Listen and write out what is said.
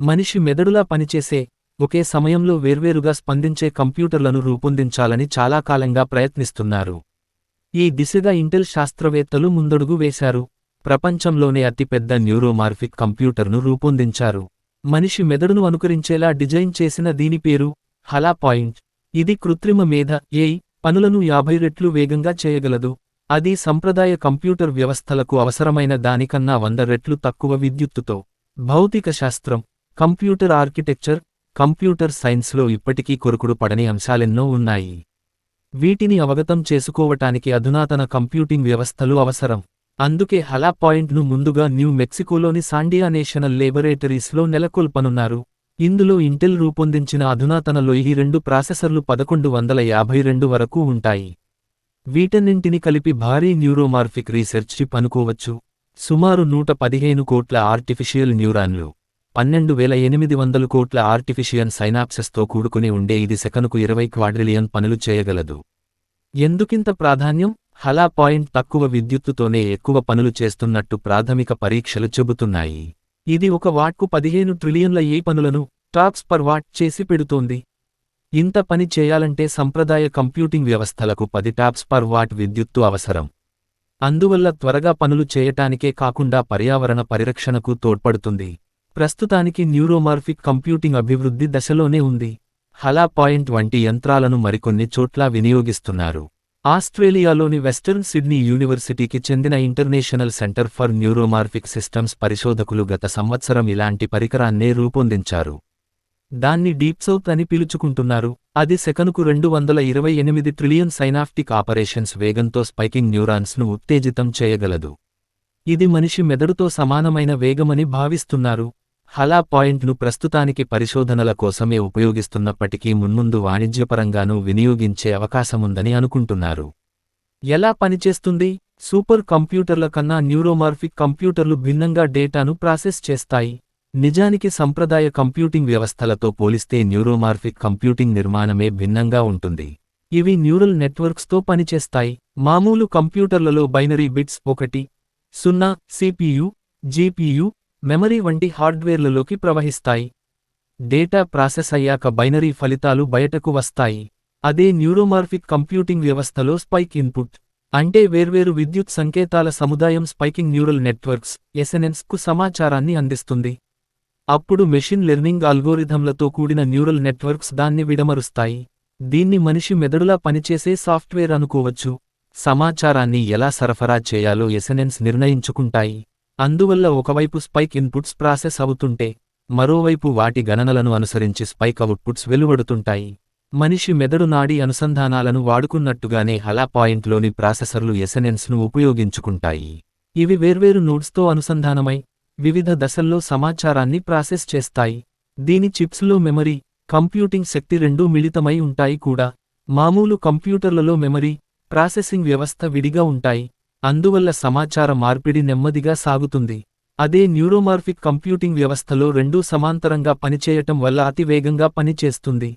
మనిషి మెదడులా పనిచేసే ఒకే సమయంలో వేర్వేరుగా స్పందించే కంప్యూటర్లను రూపొందించాలని చాలా కాలంగా ప్రయత్నిస్తున్నారు. ఈ దిశగా ఇంటెల్ శాస్త్రవేత్తలు ముందడుగు వేశారు. ప్రపంచంలోనే అతిపెద్ద న్యూరోమార్ఫిక్ కంప్యూటర్ను రూపొందించారు. మనిషి మెదడును అనుకరించేలా డిజైన్ చేసిన దీని పేరు హలా పాయింట్. ఇది కృత్రిమ మేధ ఏఐ పనులను యాభై రెట్లు వేగంగా చేయగలదు. అది సంప్రదాయ కంప్యూటర్ వ్యవస్థలకు అవసరమైన దానికన్నా వంద రెట్లు తక్కువ విద్యుత్తుతో. భౌతిక శాస్త్రం కంప్యూటర్ ఆర్కిటెక్చర్ కంప్యూటర్ సైన్స్లో ఇప్పటికీ కొరుకుడు పడని అంశాలెన్నో ఉన్నాయి. వీటిని అవగతం చేసుకోవటానికి అధునాతన కంప్యూటింగ్ వ్యవస్థలు అవసరం. అందుకే హలా పాయింట్ను ముందుగా న్యూ మెక్సికోలోని సాండియా నేషనల్ లేబొరేటరీస్లో నెలకొల్పనున్నారు. ఇందులో ఇంటెల్ రూపొందించిన అధునాతనలో ఈ రెండు ప్రాసెసర్లు పదకొండు వందల యాభై రెండు వరకు ఉంటాయి. వీటన్నింటిని కలిపి భారీ న్యూరోమార్ఫిక్ రీసెర్చ్ చిప్ అనుకోవచ్చు. సుమారు నూట పదిహేను కోట్ల ఆర్టిఫిషియల్ న్యూరాన్లు. పన్నెండు వేల ఎనిమిది వందలు కోట్ల ఆర్టిఫిషియన్ సైనాప్సెస్తో కూడుకుని ఉండే ఇది సెకనుకు ఇరవై క్వాడ్రిలియన్ పనులు చేయగలదు. ఎందుకింత ప్రాధాన్యం? హలా పాయింట్ తక్కువ విద్యుత్తుతోనే ఎక్కువ పనులు చేస్తున్నట్టు ప్రాథమిక పరీక్షలు చెబుతున్నాయి. ఇది ఒక వాట్కు పదిహేను ట్రిలియన్ల ఏ పనులను టాప్స్ పర్ వాట్ చేసి పెడుతోంది. ఇంత పని చేయాలంటే సంప్రదాయ కంప్యూటింగ్ వ్యవస్థలకు పది టాప్స్ పర్ వాట్ విద్యుత్తు అవసరం. అందువల్ల త్వరగా పనులు చేయటానికే కాకుండా పర్యావరణ పరిరక్షణకు తోడ్పడుతుంది. ప్రస్తుతానికి న్యూరోమార్ఫిక్ కంప్యూటింగ్ అభివృద్ధి దశలోనే ఉంది. హలా పాయింట్ వంటి యంత్రాలను మరికొన్ని చోట్ల వినియోగిస్తున్నారు. ఆస్ట్రేలియాలోని వెస్టర్న్ సిడ్నీ యూనివర్సిటీకి చెందిన international centre for neuromorphic systems పరిశోధకులు గత సంవత్సరం ఇలాంటి పరికరాన్నే రూపొందించారు. దాన్ని డీప్ సౌత్ అని పిలుచుకుంటున్నారు. అది సెకనుకు రెండు వందల ఇరవై ఎనిమిది ట్రిలియన్ సైనాప్టిక్ ఆపరేషన్స్ వేగంతో స్పైకింగ్ న్యూరాన్స్ను ఉత్తేజితం చేయగలదు. ఇది మనిషి మెదడుతో సమానమైన వేగమని భావిస్తున్నారు. హలా పాయింట్ను ప్రస్తుతానికి పరిశోధనల కోసమే ఉపయోగిస్తున్నప్పటికీ మున్ముందు వాణిజ్యపరంగానూ వినియోగించే అవకాశముందని అనుకుంటున్నారు. ఎలా పనిచేస్తుంది? సూపర్ కంప్యూటర్ల కన్నా న్యూరోమార్ఫిక్ కంప్యూటర్లు భిన్నంగా డేటాను ప్రాసెస్ చేస్తాయి. నిజానికి సంప్రదాయ కంప్యూటింగ్ వ్యవస్థలతో పోలిస్తే న్యూరోమార్ఫిక్ కంప్యూటింగ్ నిర్మాణమే భిన్నంగా ఉంటుంది. ఇవి న్యూరల్ నెట్వర్క్స్తో పనిచేస్తాయి. మామూలు కంప్యూటర్లలో బైనరీ బిట్స్ ఒకటి సున్నా సిపియు జీపీయు మెమరీ వంటి హార్డ్వేర్లలోకి ప్రవహిస్తాయి. డేటా ప్రాసెస్ అయ్యాక బైనరీ ఫలితాలు బయటకు వస్తాయి. అదే న్యూరోమార్ఫిక్ కంప్యూటింగ్ వ్యవస్థలో స్పైక్ ఇన్పుట్. అంటే వేర్వేరు విద్యుత్ సంకేతాల సముదాయం స్పైకింగ్ న్యూరల్ నెట్వర్క్స్ ఎస్ఎన్ఎన్స్కు సమాచారాన్ని అందిస్తుంది. అప్పుడు మెషిన్ లెర్నింగ్ అల్గోరిథంలతో కూడిన న్యూరల్ నెట్వర్క్స్ దాన్ని విడమరుస్తాయి. దీన్ని మనిషి మెదడులా పనిచేసే సాఫ్ట్వేర్ అనుకోవచ్చు. సమాచారాన్ని ఎలా సరఫరా చేయాలో ఎస్ఎన్ఎన్స్ నిర్ణయించుకుంటాయి. అందువల్ల ఒకవైపు స్పైక్ ఇన్పుట్స్ ప్రాసెస్ అవుతుంటే మరోవైపు వాటి గణనలను అనుసరించి స్పైక్ అవుట్పుట్స్ వెలువడుతుంటాయి. మనిషి మెదడు నాడి అనుసంధానాలను వాడుకున్నట్టుగానే హలా పాయింట్లోని ప్రాసెసర్లు ఎస్ఎన్ఎన్స్ను ఉపయోగించుకుంటాయి. ఇవి వేర్వేరు నోడ్స్తో అనుసంధానమై వివిధ దశల్లో సమాచారాన్ని ప్రాసెస్ చేస్తాయి. దీని చిప్స్లో మెమరీ కంప్యూటింగ్ శక్తి రెండూ మిళితమై ఉంటాయి కూడా. మామూలు కంప్యూటర్లలో మెమరీ ప్రాసెసింగ్ వ్యవస్థ విడిగా ఉంటాయి. అందువల్ల సమాచార మార్పిడి నెమ్మదిగా సాగుతుంది. అదే న్యూరోమార్ఫిక్ కంప్యూటింగ్ వ్యవస్థలో రెండూ సమాంతరంగా పనిచేయటం వల్ల అతి వేగంగా పనిచేస్తుంది.